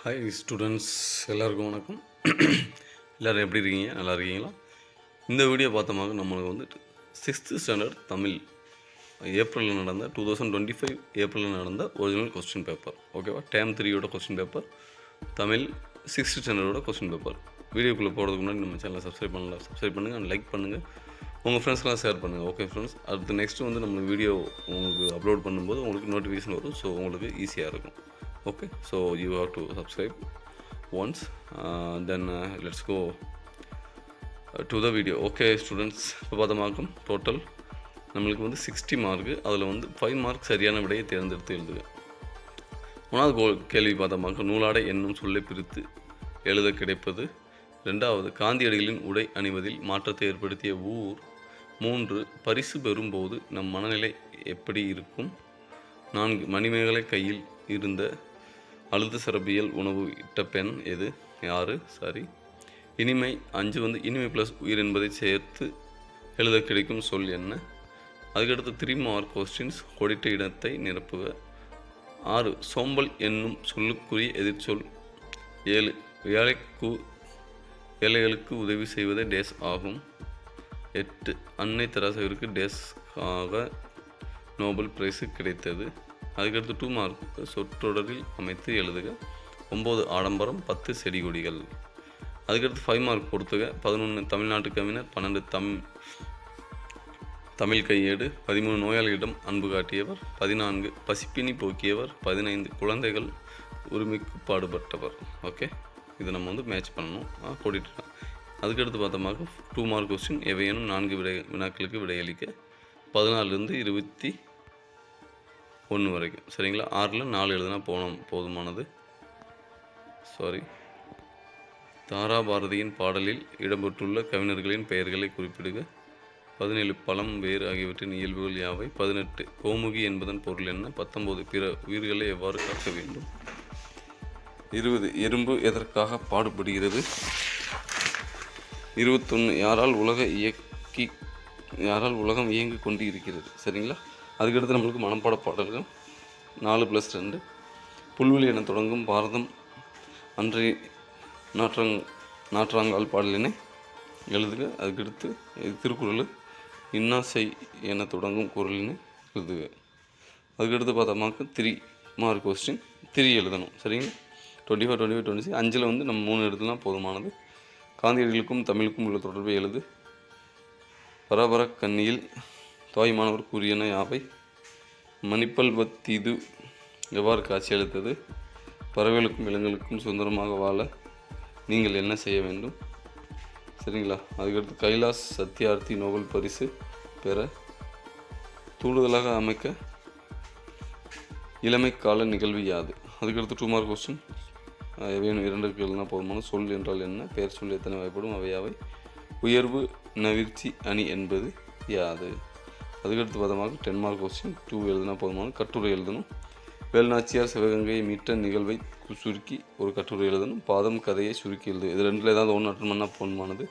Hi students எல்லாருக்கும் வணக்கம். எல்லோரும் எப்படி இருக்கீங்க? நல்லா இருக்கீங்களா? இந்த வீடியோ பார்த்தோமாக நம்மளுக்கு வந்துட்டு சிக்ஸ்த்து ஸ்டாண்டர்ட் தமிழ். ஏப்ரலில் நடந்த டூ தௌசண்ட் டுவெண்ட்டி ஃபைவ் ஏப்ரலில் நடந்த ஒரிஜினல் கொஸ்டின் பேப்பர் ஓகேவா டேம் த்ரீயோட கொஸ்டின் பேப்பர் தமிழ் சிக்ஸ்த்து ஸ்டாண்டர்டோட கொஸ்டின் பேப்பர் வீடியோக்குள்ளே போகிறதுக்கு முன்னாடி நம்ம சேனலை சப்ஸ்கிரைப் பண்ணலாம் சப்ஸ்கிரைப் பண்ணுங்கள் அண்ட் லைக் பண்ணுங்கள் உங்கள் ஃப்ரெண்ட்ஸ்லாம் ஷேர் பண்ணுங்கள் ஓகே ஃப்ரெண்ட்ஸ் அடுத்து நெக்ஸ்ட் வந்து நம்ம வீடியோ உங்களுக்கு அப்லோட் பண்ணும்போது உங்களுக்கு நோட்டிஃபிகேஷன் வரும். ஸோ உங்களுக்கு ஈஸியாக இருக்கும். Okay so you have to subscribe once uh, then uh, let's go uh, to the video. Okay students இப்போ பார்த்தமாக்கும் டோட்டல் நம்மளுக்கு வந்து சிக்ஸ்டி மார்க்கு அதில் வந்து ஃபைவ் மார்க் சரியான விடையை தேர்ந்தெடுத்து எழுதுக. ஒன்றாவது கோ கேள்வி பார்த்தோமாக்க நூலாடை என்னும் சொல்லை பிரித்து எழுத கிடைப்பது. ரெண்டாவது காந்தியடிகளின் உடை அணிவதில் மாற்றத்தை ஏற்படுத்திய ஊர். மூன்று பரிசு பெறும்போது நம் மனநிலை எப்படி இருக்கும்? நான்கு மணிமேகலை கையில் இருந்த அழுது சிறப்பியல் உணவு இட்ட பெண் எது? யாரு? சாரி. இனிமை அஞ்சு வந்து இனிமை ப்ளஸ் உயிர் என்பதை சேர்த்து எழுத கிடைக்கும் சொல் என்ன? அதுக்கடுத்து த்ரீ மார்க் கொஸ்டின்ஸ் கொடிட்ட இடத்தை நிரப்புக. ஆறு சோம்பல் என்னும் சொல்லுக்குரிய எதிர்ச்சொல் ஏழு ஏழைக்கு ஏழைகளுக்கு உதவி செய்வதே டேஸ் ஆகும். எட்டு அன்னை தராசகருக்கு டேஸ்க்காக நோபல் பிரைஸு கிடைத்தது. அதுக்கடுத்து டூ மார்க் சொற்றொடரில் அமைத்து எழுதுக. ஒம்பது ஆடம்பரம் பத்து செடி கொடிகள் அதுக்கடுத்து ஃபைவ் மார்க் கொடுத்துக பதினொன்று தமிழ்நாட்டு கவிஞர் பன்னெண்டு தம் தமிழ் கையேடு பதிமூணு நோயாளிகளிடம் அன்பு காட்டியவர் பதினான்கு பசிப்பினி போக்கியவர் பதினைந்து குழந்தைகள் உரிமைக்கு பாடுபட்டவர். ஓகே இதை நம்ம வந்து மேட்ச் பண்ணணும். கூட்டிகிட்டு அதுக்கடுத்து பார்த்தோமாக்க டூ மார்க் கொஸ்டின் எவையேனும் நான்கு விடை வினாக்களுக்கு விடையளிக்க. பதினாலிருந்து இருபத்தி ஒன்று வரைக்கும். சரிங்களா? ஆறில் நாலு எழுதுனா போனோம் போதுமானது. சாரி தாரா பாரதியின் பாடலில் இடம்பெற்றுள்ள கவிஞர்களின் பெயர்களை குறிப்பிடுக. பதினேழு பழம் வேறு ஆகியவற்றின் இயல்புகள் யாவை? பதினெட்டு கோமுகி என்பதன் பொருள் என்ன? பத்தொம்போது பிற உயிர்களை எவ்வாறு காக்க வேண்டும்? இருபது எறும்பு எதற்காக பாடுபடுகிறது? இருபத்தொன்று யாரால் உலக இயக்கி யாரால் உலகம் இயங்கிக் கொண்டு இருக்கிறது சரிங்களா? அதுக்கடுத்து நம்மளுக்கு மனப்பாட பாடல்கள். நாலு ப்ளஸ் ரெண்டு. புல்வெளி என தொடங்கும் பாரதம். அன்றி நாற்றங் நாற்றாங்கால் பாடலினை எழுதுக. அதுக்கடுத்து திருக்குறள். இன்னாசை என தொடங்கும் குரலினை எழுதுக. அதுக்கடுத்து பார்த்தோமாக்க த்ரீ மார்க் கொஸ்டின் த்ரீ எழுதணும். சரிங்களா? Twenty five twenty five twenty six அஞ்சில் வந்து நம்ம மூணு எழுதுனா போதுமானது. காந்தியடிகளுக்கும் தமிழுக்கும் உள்ள தொடர்பை எழுது. பரபர கண்ணியில் தாய்மானவர் கூறியன யாவை? மணிப்பல்வத்தீது எவ்வாறு காட்சியளித்தது? பறவைகளுக்கும் விலங்குகளுக்கும் சுதந்திரமாக வாழ நீங்கள் என்ன செய்ய வேண்டும்? சரிங்களா? அதுக்கடுத்து கைலாஸ் சத்யார்த்தி நோபல் பரிசு பெற தூண்டுதலாக அமைக்க இளமை கால நிகழ்வு யாது? அதுக்கடுத்து டூ மார்க் கொஸ்டின் வேணும் இரண்டு கேள்னா போதுமான சொல் என்றால் என்ன? பெயர் சொல் எத்தனை வகைப்படும்? அவையாவை உயர்வு நவிர்ச்சி அணி என்பது யாது? அதுக்கடுத்து பார்த்தமாக டென் மார்க் கொஸ்டின் டூ எழுதுனா போதுமான கட்டுரை எழுதணும். வேல்நாச்சியார் சிவகங்கையை மீட்ட நிகழ்வை சுருக்கி ஒரு கட்டுரை எழுதணும். பாதம் கதையை சுருக்கி எழுது. இது ரெண்டில் ஏதாவது ஒன்று அட்டன் பண்ணால் போதுமானது.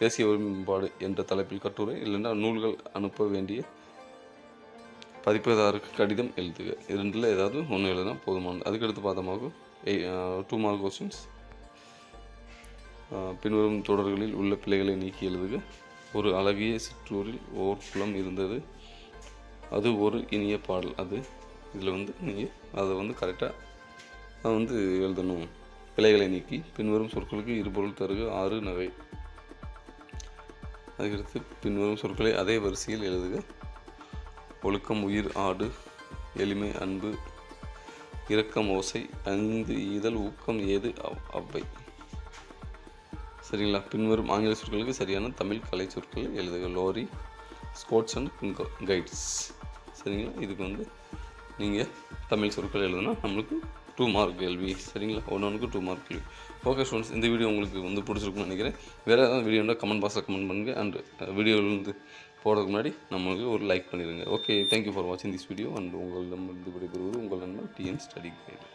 தேசிய ஒருமைப்பாடு என்ற தலைப்பில் கட்டுரை இல்லைன்னா நூல்கள் அனுப்ப வேண்டிய பதிப்பதாருக்கு கடிதம் எழுதுக. இது ரெண்டில் ஏதாவது ஒன்று எழுதுனா போதுமானது. அதுக்கடுத்து பார்த்தமாக டூ மார்க் கொஸ்டின்ஸ் பின்வரும் தொடர்களில் உள்ள பிள்ளைகளை நீக்கி எழுதுக. ஒரு அழகிய சிற்றூரில் ஓர் குளம் இருந்தது. அது ஒரு இனிய பாடல். அது இதில் வந்து நீங்கள் அதை வந்து கரெக்டாக வந்து எழுதணும். பிழைகளை நீக்கி பின்வரும் சொற்களுக்கு இருபொருள் தருக ஆறு நகை. அதுக்கடுத்து பின்வரும் சொற்களை அதே வரிசையில் எழுதுக. ஒழுக்கம் உயிர் ஆடு எளிமை அன்பு இரக்கம் ஓசை அந்து ஈதல் ஊக்கம் ஏது அவ்வை. சரிங்களா? பின்வரும் ஆங்கில சொற்களுக்கு சரியான தமிழ் கலை சொற்கள் எழுதுக. Lorry sports and kites. சரிங்களா? இதுக்கு வந்து நீங்கள் தமிழ் சொற்கள் எழுதுனா நம்மளுக்கு டூ மார்க் கேள்வி சரிங்களா? ஒன்று ஒன்றுக்கு டூ மார்க் கேள்வி ஓகே ஸ்டூடெண்ட்ஸ் இந்த வீடியோ உங்களுக்கு வந்து பிடிச்சிருக்குன்னு நினைக்கிறேன். வேறு ஏதாவது வீடியோ கமெண்ட் பாக்ஸில் கமெண்ட் பண்ணுங்கள் அண்ட் வீடியோவிலேருந்து uh, போகிறதுக்கு முன்னாடி நம்மளுக்கு ஒரு லைக் பண்ணிடுங்க ஓகே தேங்க்யூ ஃபார் வாட்சிங் திஸ் வீடியோ அண்ட் உங்களிடம் இருந்து விடைபெறுவது உங்கள் நண்பர் டிஎன் ஸ்டடி கைடு